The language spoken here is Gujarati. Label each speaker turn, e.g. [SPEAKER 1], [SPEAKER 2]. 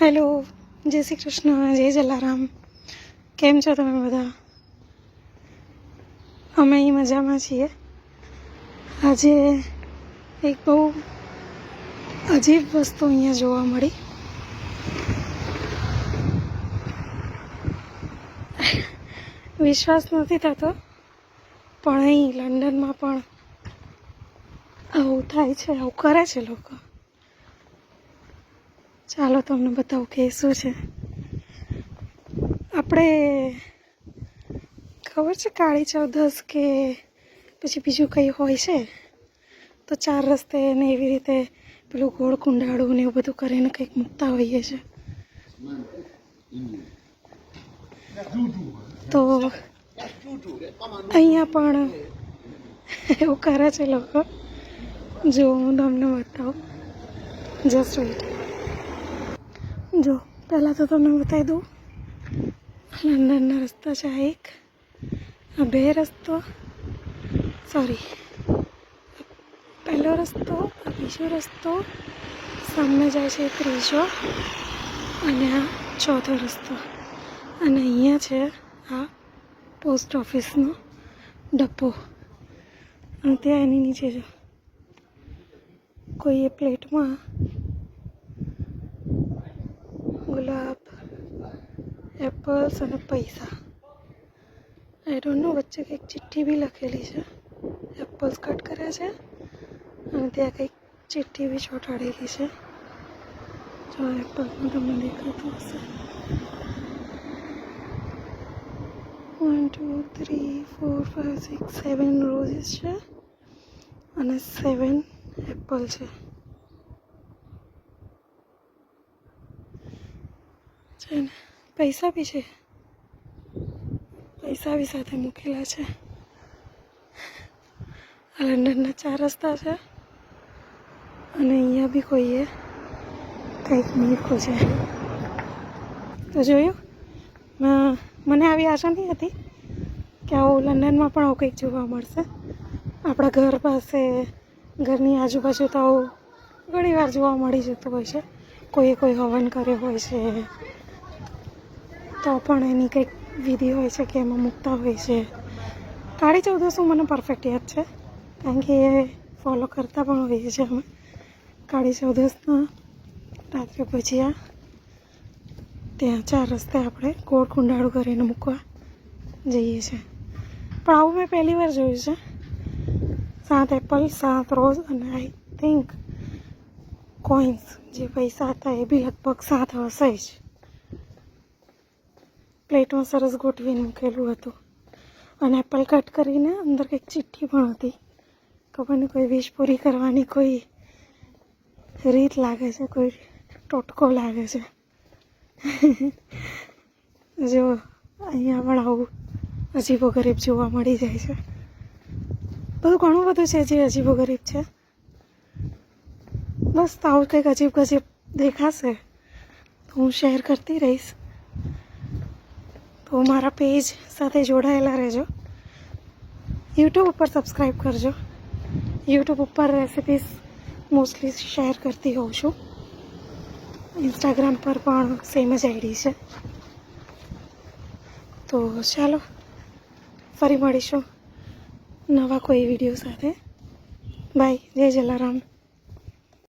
[SPEAKER 1] હેલો, જય શ્રી કૃષ્ણ, જય જલારામ. કેમ છો તમે બધા? અમે અહીં મજામાં છીએ. આજે એક બહુ અજીબ વસ્તુ અહીંયા જોવા મળી. વિશ્વાસ નથી થતો, પણ અહીં લંડનમાં પણ આવું થાય છે, આવું કરે છે લોકો. ચાલો તમને બતાવું કે શું છે. આપણે ખબર છે કાળી ચૌદસ કે પછી બીજું કંઈ હોય છે? તો ચાર રસ્તે ને એવી રીતે પેલું ગોળ કુંડાળું ને એવું બધું કરીને કંઈક મૂકતા હોઈએ છે. તો અહીંયા પણ એવું કરે છે લોકો. જો હું તમને બતાવું. જસ્ટ વેઇટ જો, પહેલાં તો તમને બતાવી દઉં. લંડનના રસ્તા છે આ એક. આ બે રસ્તો. સોરી પહેલો રસ્તો, આ બીજો રસ્તો. સામે જાય છે ત્રીજો. અને આ ચોથો રસ્તો. અને અહીંયા છે આ પોસ્ટ ઓફિસનો ડબ્બો. અને ત્યાં એની નીચે જો. કોઈએ પ્લેટમાં એપલ્સ અને પૈસા. આઈ નો વચ્ચે કંઈક ચિઠ્ઠી બી લખેલી છે. એપલ્સ કટ કર્યા છે અને ત્યાં કંઈક ચિઠ્ઠી બી ચોંટાડેલી છે. જો એપલમાં તમને દેખાતું હશે. One two three four five six seven roses છે અને સેવન એપલ છે. છે ને? પૈસા બી છે. પૈસા બી સાથે મૂકેલા છે. આ લંડનના ચાર રસ્તા છે. અને અહીંયા બી કોઈએ કંઈક મૂક્યું છે. તો જોયું? મને આવી આશા નહીં હતી કે આવું લંડનમાં પણ આવું કંઈક જોવા મળશે. આપણા ઘર પાસે, ઘરની આજુબાજુ તો આવું ઘણી વાર જોવા મળી જતું હોય છે. કોઈએ કોઈ હવન કર્યો હોય છે. તો પણ એની કંઈક વિધિ હોય છે કે એમાં મૂકતા હોય છે. કાળી ચૌદસનું મને પરફેક્ટ યાદ છે. કારણ કે એ ફોલો કરતા પણ હોઈએ છીએ અમે. કાળી ચૌદસના રાત્રે ભજીયા. ત્યાં ચાર રસ્તે આપણે ગોળ કુંડાળું કરીને મૂકવા જઈએ છીએ. પણ આવું મેં પહેલી વાર જોયું છે. સાત એપલ સાત રોઝ અને આઈ થિંક કોઈન્સ જે પૈસા હતા એ બી લગભગ સાત હશે જ. પ્લેટમાં સરસ ગોઠવીને મૂકેલું હતું. અને એપલ કટ કરીને અંદર કંઈક ચિઠ્ઠી પણ હતી. ખબર નહીં, કોઈ વિશ પૂરી કરવાની કોઈ રીત લાગે છે, કોઈ ટોટકો લાગે છે. જો અહીંયા પણ આવું અજીબો ગરીબ જોવા મળી જાય છે. બધું ઘણું બધું છે જે અજીબો ગરીબ છે. બસ તો આવું કંઈક અજીબ ગજીબ દેખાશે તો હું શેર કરતી રહીશ. તો મારા પેજ સાથે જોડાયેલા રહેજો. યુટ્યુબ ઉપર સબસ્ક્રાઈબ કરજો. યુટ્યુબ ઉપર રેસિપીસ મોસ્ટલી શેર કરતી હોઉં છું. ઇન્સ્ટાગ્રામ પર પણ સેમ જ આઈડી છે. તો ચાલો, ફરી મળીશું નવા કોઈ વીડિયો સાથે. બાય જય જલારામ.